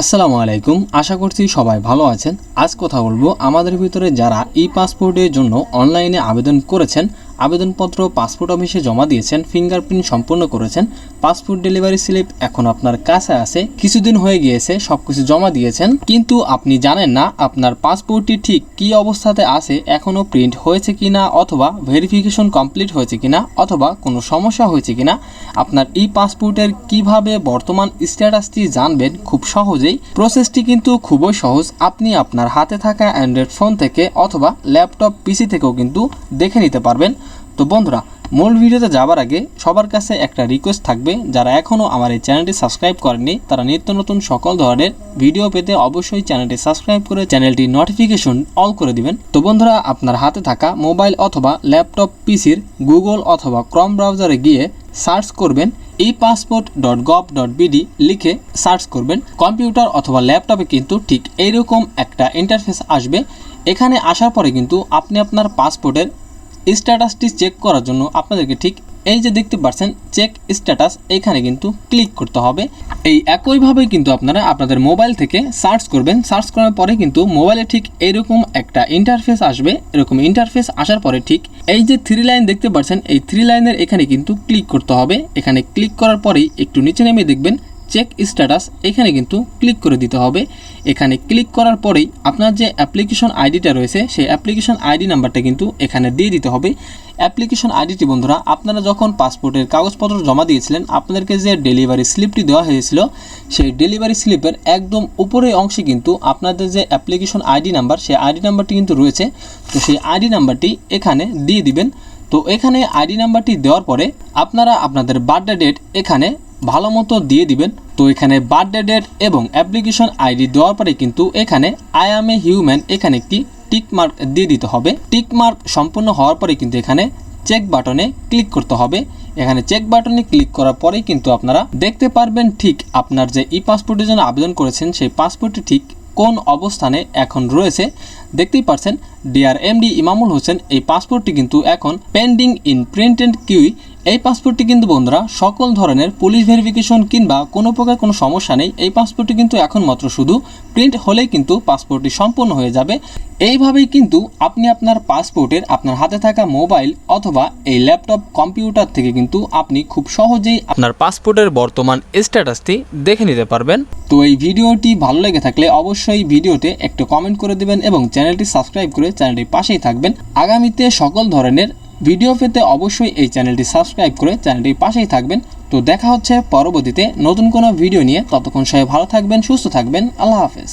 আসসালামু আলাইকুম, আশা করছি সবাই ভালো আছেন। আজ কথা বলব আমাদের ভিতরে যারা ই পাসপোর্টের জন্য অনলাইনে আবেদন করেছেন, আবেদনপত্র, পাসপোর্ট অফিসে জমা দিয়েছেন, ফিঙ্গারপ্রিন্ট সম্পূর্ণ করেছেন পাসপোর্ট ডেলিভারি স্লিপ এখন আপনার কাছে আছে। কিছুদিন হয়ে গিয়েছে, সবকিছু জমা দিয়েছেন। কিন্তু আপনি জানেন না আপনার পাসপোর্টটি ঠিক কী অবস্থাতে আছে এখনও প্রিন্ট হয়েছে কিনা, অথবা ভেরিফিকেশন কমপ্লিট হয়েছে কিনা, অথবা কোনো সমস্যা হয়েছে কিনা। আপনার ই পাসপোর্টের কীভাবে বর্তমান স্ট্যাটাসটি জানবেন খুব সহজেই। প্রসেসটি কিন্তু খুবই সহজ। আপনি আপনার হাতে থাকা অ্যান্ড্রয়েড ফোন থেকে অথবা ল্যাপটপ পিসি থেকেও কিন্তু দেখে নিতে পারবেন। তো বন্ধুরা, মূল ভিডিওতে যাবার আগে সবার কাছে একটা রিকোয়েস্ট থাকবে, যারা এখনও আমার এই চ্যানেলটি সাবস্ক্রাইব করেনি তারা নিত্য নতুন সকল ধরনের ভিডিও পেতে অবশ্যই চ্যানেলটি সাবস্ক্রাইব করে চ্যানেলটি নোটিফিকেশন অল করে দিবেন। তো বন্ধুরা, আপনার হাতে থাকা মোবাইল অথবা ল্যাপটপ পিসির গুগল অথবা ক্রম ব্রাউজারে গিয়ে সার্চ করবেন e passport dot gov dot BD লিখে সার্চ করবেন। কম্পিউটার অথবা ল্যাপটপে কিন্তু ঠিক এইরকম একটা ইন্টারফেস আসবে। এখানে আসার পরে কিন্তু আপনি আপনার পাসপোর্টের স্ট্যাটাসটি চেক করার জন্য আপনাদেরকে ঠিক এই যে দেখতে পাচ্ছেন চেক স্ট্যাটাস এখানে কিন্তু ক্লিক করতে হবে। এই একইভাবে কিন্তু আপনারা আপনাদের মোবাইল থেকে সার্চ করবেন। সার্চ করার পরে কিন্তু মোবাইলে ঠিক এরকম একটা ইন্টারফেস আসবে। এরকম ইন্টারফেস আসার পরে ঠিক এই যে থ্রি লাইন দেখতে পাচ্ছেন, এই থ্রি লাইনের এখানে কিন্তু ক্লিক করতে হবে। এখানে ক্লিক করার পরেই একটু নিচে নেমে দেখবেন চেক স্ট্যাটাস এখানে কিন্তু ক্লিক করে দিতে হবে। এখানে ক্লিক করার পরেই আপনার যে অ্যাপ্লিকেশন আইডিটা রয়েছে, সেই অ্যাপ্লিকেশন আইডি নাম্বারটা কিন্তু এখানে দিয়ে দিতে হবে। অ্যাপ্লিকেশন আইডিটি বন্ধুরা, আপনারা যখন পাসপোর্টের কাগজপত্র জমা দিয়েছিলেন, আপনাদেরকে যে ডেলিভারি স্লিপটি দেওয়া হয়েছিল, সেই ডেলিভারি স্লিপের একদম উপরের অংশে কিন্তু আপনাদের যে অ্যাপ্লিকেশন আইডি নাম্বার সেই আইডি নাম্বারটি কিন্তু রয়েছে। তো সেই আইডি নাম্বারটি এখানে দিয়ে দিবেন। তো এখানে আইডি নাম্বারটি দেওয়ার পরে আপনারা আপনাদের বার্থডে ডেট এখানে ভালো মতো দিয়ে দিবেন। তো এখানে বার্থডে ডেট এবং অ্যাপ্লিকেশন আইডি দেওয়ার পরে কিন্তু এখানে আই এম এ হিউম্যান এখানে একটি টিক মার্ক দিয়ে দিতে হবে। টিক মার্ক সম্পূর্ণ হওয়ার পরে কিন্তু এখানে চেক বাটনে ক্লিক করতে হবে। এখানে চেক বাটনে ক্লিক করার পরেই কিন্তু আপনারা দেখতে পারবেন ঠিক আপনার যে ই পাসপোর্টের জন্য আবেদন করেছেন, সেই পাসপোর্টটি ঠিক কোন অবস্থানে এখন রয়েছে। দেখতেই পাচ্ছেন ডিআর এমডি ইমামুল হোসেন এই পাসপোর্টটি কিন্তু এখন পেন্ডিং ইন প্রিন্ট কিউই এই পাসপোর্টটি কিন্তু বন্ধুরা সকল ধরনের পুলিশ ভেরিফিকেশন কিংবা কোনো প্রকার কোনো সমস্যা নেই। এই পাসপোর্টটি কিন্তু এখন মাত্র শুধু প্রিন্ট হলেই কিন্তু পাসপোর্টটি সম্পূর্ণ হয়ে যাবে। এইভাবেই কিন্তু আপনি আপনার পাসপোর্টের আপনার হাতে থাকা মোবাইল অথবা এই ল্যাপটপ কম্পিউটার থেকে কিন্তু আপনি খুব সহজেই আপনার পাসপোর্টের বর্তমান স্ট্যাটাসটি দেখে নিতে পারবেন। তো এই ভিডিওটি ভালো লেগে থাকলে অবশ্যই ভিডিওতে একটু কমেন্ট করে দেবেন এবং চ্যানেলটি সাবস্ক্রাইব করে চ্যানেলটির পাশেই থাকবেন। আগামীতে সকল ধরনের ভিডিও পেতে অবশ্যই এই চ্যানেলটি সাবস্ক্রাইব করে চ্যানেলটির পাশেই থাকবেন। তো দেখা হচ্ছে পরবর্তীতে নতুন কোনো ভিডিও নিয়ে। ততক্ষণ সবাই ভালো থাকবেন, সুস্থ থাকবেন। আল্লাহ হাফেজ।